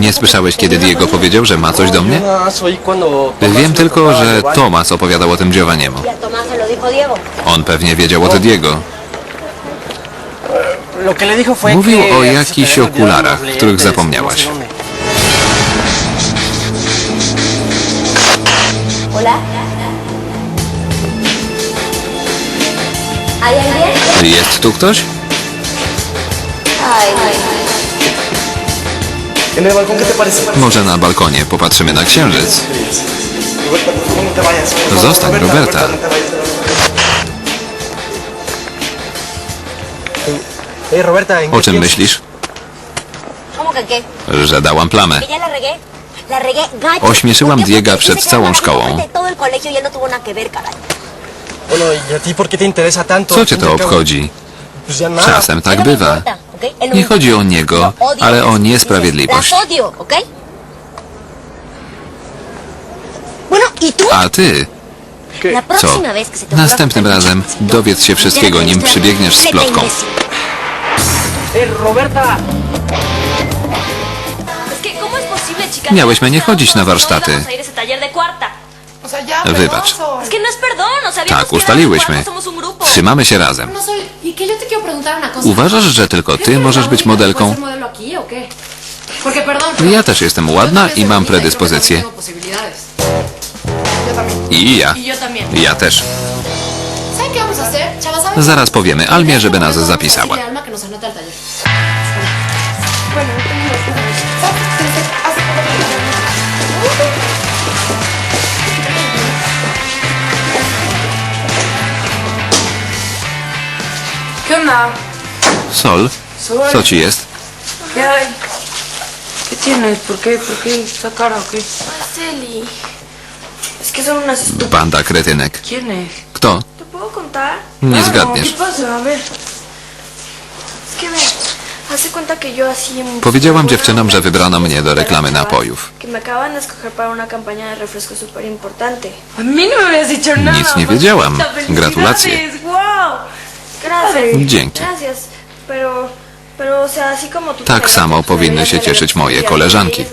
Nie dijo que słyszałeś, kiedy Diego powiedział, że ma coś do mnie? Tomás Wiem tylko, że. Tomas opowiadał o tym Giovanniemu. Y. On pewnie wiedział od Diego. Fue Mówił o jakichś okularach, których zapomniałaś. no sé dónde. ¿Hola? ¿Hay alguien? Jest tu ktoś? Może na balkonie popatrzymy na księżyc. Zostań, Roberta. no te vayas. Ey, Roberta, ¿en O czym myślisz? Że dałam plamę. Ośmieszyłam Porque przed całą szkołą. y no ¿y? Co cię to obchodzi? Czasem tak no bywa. No Nie chodzi o niego, odio. ale o niesprawiedliwość. A ty, co? Następnym razem dowiedz się wszystkiego, nim przybiegniesz z plotką. ¡Eh, Roberta! Es que, ¿cómo es posible, chica? Miałyśmy nie chodzić na warsztaty. Wybacz. no Tak, ustaliłyśmy. Trzymamy się razem. No, y. Uważasz, że tylko ¿Crees ty możesz być modelką? Ja też jestem ładna i mam y posibilidades. I ja. Y. Ja też. Zaraz powiemy Almie, żeby nas zapisała. Sol, Sol. co ci jest? ¿Qué hay? ¿Qué tienes? ¿Por qué? ¿Por qué esa cara o qué? Celi. Es que son unas estúpidas. Banda kretynek. ¿Quién es? Kto? ¿Te puedo contar? Nie ¿Qué zgadniesz. pasa? A ver. Es que ve, hace cuenta que yo así... en- Powiedziałam dziewczynom, że wybrano mnie do reklamy napojów. Que me acaban de escoger para una campaña de refresco súper importante. A mí no me habías dicho nada. Nic nie wiedziałam. Gratulacje. ¡Wow! Gracias. Dzięki. Gracias. Pero, pero, o sea, así como tú... Tak samo powinny się cieszyć moje envidia, koleżanki.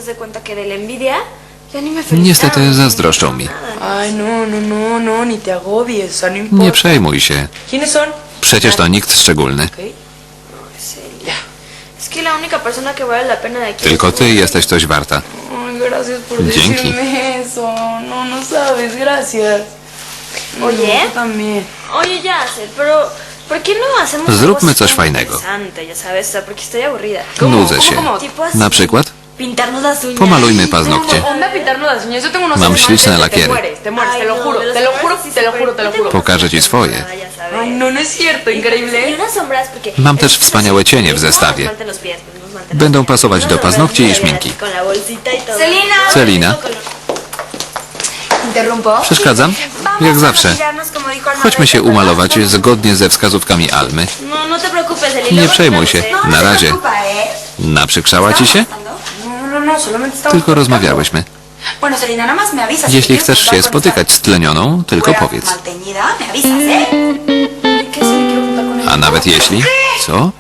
Niestety zazdroszczą mi. Ay, no, no, no, no, ni te agobies, o sea, no importa. Nie przejmuj się. ¿Quiénes son? Przecież to nikt szczególny. Ok. Celia. Es que la única persona que vale la pena de aquí... Tylko ty jesteś coś warta. Ay, gracias por Dzięki. decirme eso. No, no sabes, gracias. Oye. No, tú también. Oye, ya pero ¿por qué no Zróbmy coś fajnego. Nudzę się. Na przykład? Pomalujmy paznokcie. Mam śliczne lakiery. Pokażę ci swoje. Ay, no, no es cierto, Y. Mam też wspaniałe cienie w zestawie. Będą pasować do paznokci i szminki. Celina. Przeszkadzam? Jak zawsze. Chodźmy się umalować zgodnie ze wskazówkami Almy. No, no. Nie przejmuj się. ¿eh? Na razie. Naprzykrzała ci się? No, no, no, Tylko rozmawiałyśmy. Jeśli chcesz się spotykać z tlenioną, tylko powiedz. ¿eh? A nawet jeśli... Co?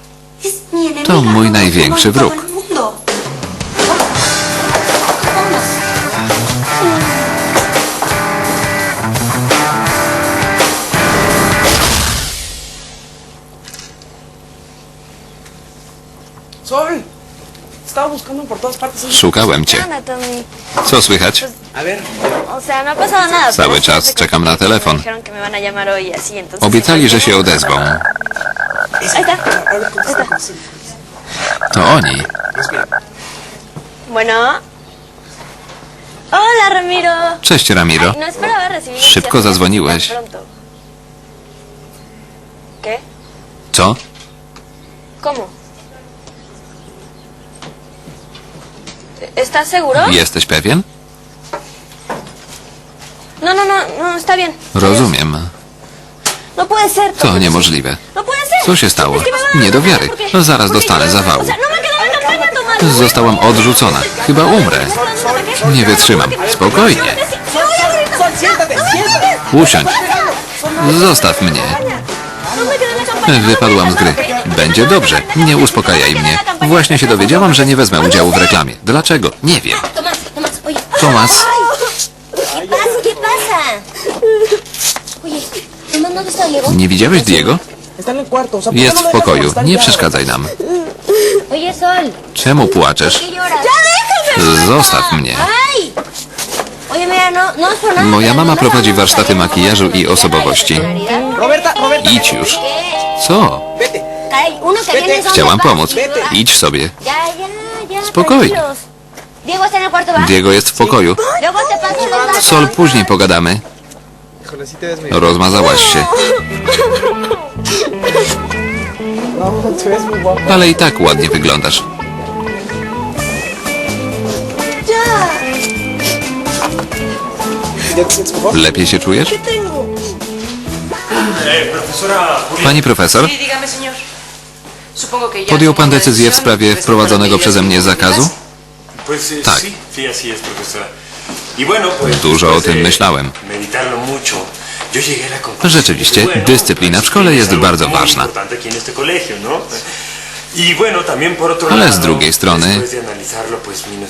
To mój no, największy no, wróg. Szukałem cię. Co słychać? No. Cały czas czekam na telefon. Obiecali, że się odezwą. To oni. Bueno. Hola, Ramiro. Cześć, Ramiro. No Szybko zadzwoniłeś. Co? ¿Estás seguro? Jesteś pewien? No, no, no, no, está bien. Rozumiem. No puede ser. To niemożliwe. No puede ser. Co się stało? Nie do wiary. No zaraz dostanę zawału. No no Zostałam odrzucona. Chyba umrę. Nie wytrzymam. Spokojnie. Usiądź. Zostaw mnie. Wypadłam z gry. Będzie dobrze. Nie uspokajaj mnie. Właśnie się dowiedziałam, że nie wezmę udziału w reklamie. Dlaczego? Nie wiem. Tomas, nie widziałeś Diego? Está en el cuarto. O sea, ¿por qué Jest w pokoju. Nie przeszkadzaj nam. Czemu płaczesz? Zostaw mnie. Oye, mira, no, no es por nada. Moja pero mama no prowadzi warsztaty makijażu i osobowości. Idź już. Co? Chciałam pomóc. Idź sobie. Spokojnie. Diego jest w pokoju. Sol, później pogadamy. Rozmazałaś się. No. Ale i tak ładnie wyglądasz. Lepiej się czujesz? Pani profesor, podjął pan decyzję w sprawie wprowadzonego przeze mnie zakazu? Eh, Tak. Y Dużo o tym myślałem. Rzeczywiście, dyscyplina w szkole es jest bardzo ważna. Ale z drugiej strony,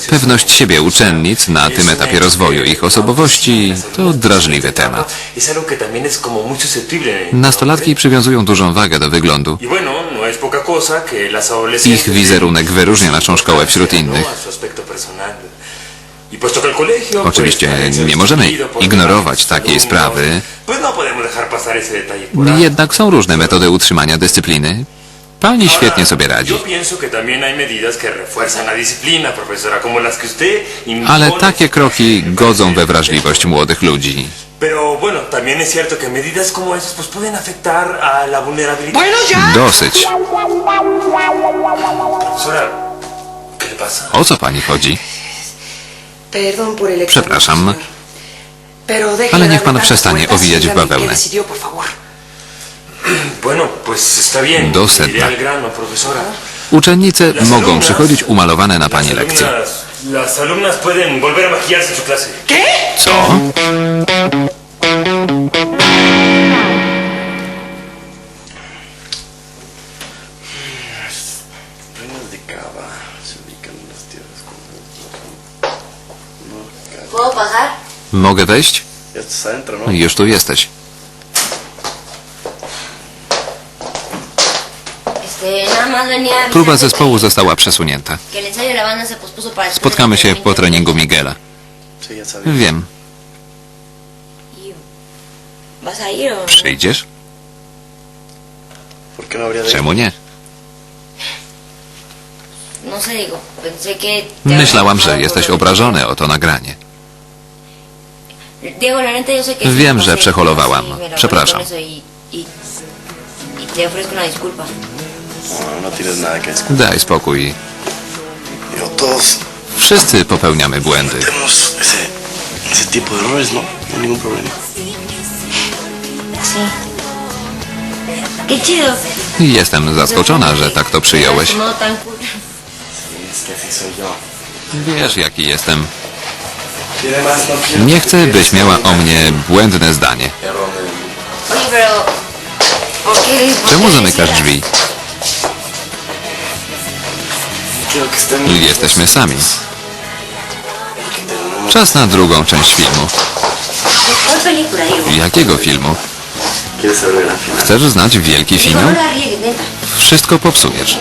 Pewność siebie uczennic na tym etapie rozwoju ich osobowości to drażliwy temat. Nastolatki przywiązują dużą wagę do wyglądu. Y no Ich wizerunek wyróżnia naszą szkołę wśród innych. ¿no? Y Oczywiście nie możemy ignorować takiej alumnos, sprawy. No. Jednak są różne metody utrzymania dyscypliny. Pani świetnie sobie radzi. Ale takie kroki godzą we wrażliwość młodych ludzi. Dosyć. O co pani chodzi? Przepraszam. Ale niech pan przestanie y owijać w bawełnę. Decidió, por favor. Bueno, pues está bien. Do Iré sedna. al grano, profesora. Uczennice mogą przychodzić umalowane na pani lekcje. alumnas- Las alumnas pueden volver a maquillarse en su clase. Co? de cava se ubican en las tierras con ¿Puedo pasar? Mogę wejść? Ya estás adentro, ¿no? Już tu jesteś. Este, nada más venía a Próba zespołu została przesunięta. Spotkamy się po treningu Miguela. Wiem. Y-. Przyjdziesz? ¿Por qué no? Czemu nie? No Myślałam, że jesteś obrażony o to nagranie. Wiem, że no przeholowałam. no Przepraszam. No. Daj spokój. Wszyscy popełniamy błędy. ¿no? No chido. Jestem zaskoczona, że tak to przyjąłeś. Wiesz, jaki jestem. Nie chcę, byś miała o mnie błędne zdanie. Czemu zamykasz drzwi? Jesteśmy sami. Czas na drugą część filmu. Jakiego filmu? Chcesz znać wielki finał? Wszystko popsujesz.